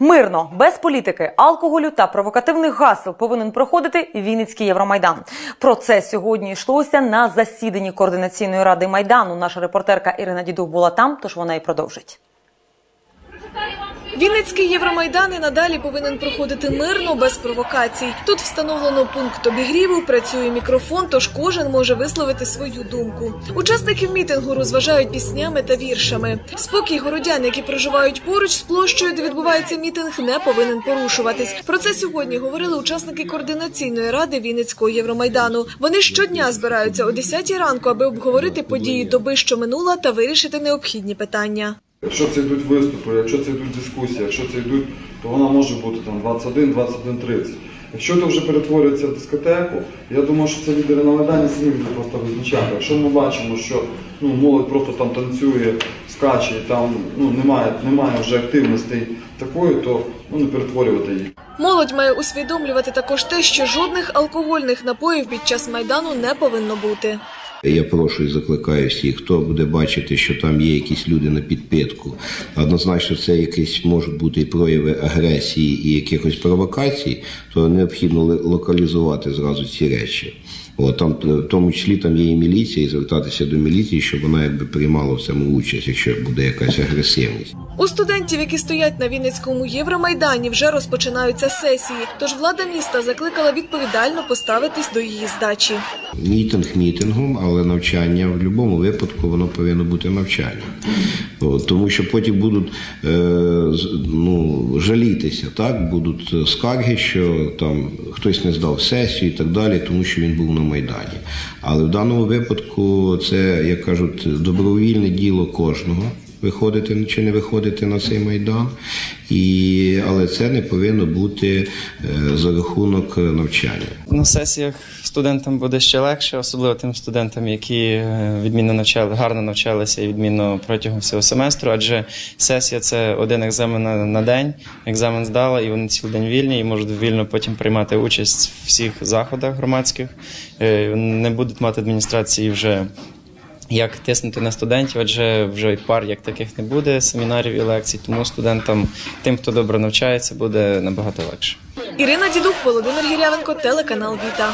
Мирно, без політики, алкоголю та провокативних гасел повинен проходити Вінницький Євромайдан. Про це сьогодні йшлося на засіданні координаційної ради майдану. Наша репортерка Ірина Дідух була там, тож вона і продовжить. Вінницький Євромайдан і надалі повинен проходити мирно, без провокацій. Тут встановлено пункт обігріву, працює мікрофон, тож кожен може висловити свою думку. Учасників мітингу розважають піснями та віршами. Спокій городян, які проживають поруч з площею, де відбувається мітинг, не повинен порушуватись. Про це сьогодні говорили учасники координаційної ради Вінницького Євромайдану. Вони щодня збираються о 10 ранку, аби обговорити події доби, що минула, та вирішити необхідні питання. Якщо це йдуть виступи, якщо це йдуть дискусії, якщо це йдуть, то вона може бути там 21-21.30. Якщо це вже перетворюється в дискотеку, я думаю, що це лідери на Майдані самі будуть просто визначати. Якщо ми бачимо, що ну, молодь просто там танцює, скаче, там ну, немає, немає вже активності такої, то ну, не перетворювати їх. Молодь має усвідомлювати також те, що жодних алкогольних напоїв під час майдану не повинно бути. Я прошу і закликаю всіх, хто буде бачити, що там є якісь люди на підпитку. Однозначно, це якісь можуть бути і прояви агресії і якихось провокацій, то необхідно локалізувати зразу ці речі. От, там, в тому числі там є і міліція, і звертатися до міліції, щоб вона якби приймала в цьому участь, якщо буде якась агресивність. У студентів, які стоять на Вінницькому Євромайдані, вже розпочинаються сесії. Тож влада міста закликала відповідально поставитись до її здачі. Мітинг мітингом, але навчання в будь-якому випадку воно повинно бути навчанням. Тому що потім будуть е, ну, жалітися, так? будуть е, скарги, що там хтось не здав сесію і так далі, тому що він був на Майдані. Але в даному випадку це, як кажуть, добровільне діло кожного. Виходити чи не виходити на цей майдан, і, але це не повинно бути е, за рахунок навчання. На сесіях студентам буде ще легше, особливо тим студентам, які е, відмінно навчали, гарно навчалися і відмінно протягом всього семестру. Адже сесія це один екзамен на, день. Екзамен здала, і вони цілий день вільні, і можуть вільно потім приймати участь в всіх заходах громадських. Е, Не будуть мати адміністрації вже. Як тиснути на студентів, адже вже пар як таких не буде, семінарів і лекцій, тому студентам, тим, хто добре навчається, буде набагато легше. Ірина Дідук, Володимир Гірявенко, телеканал Віта.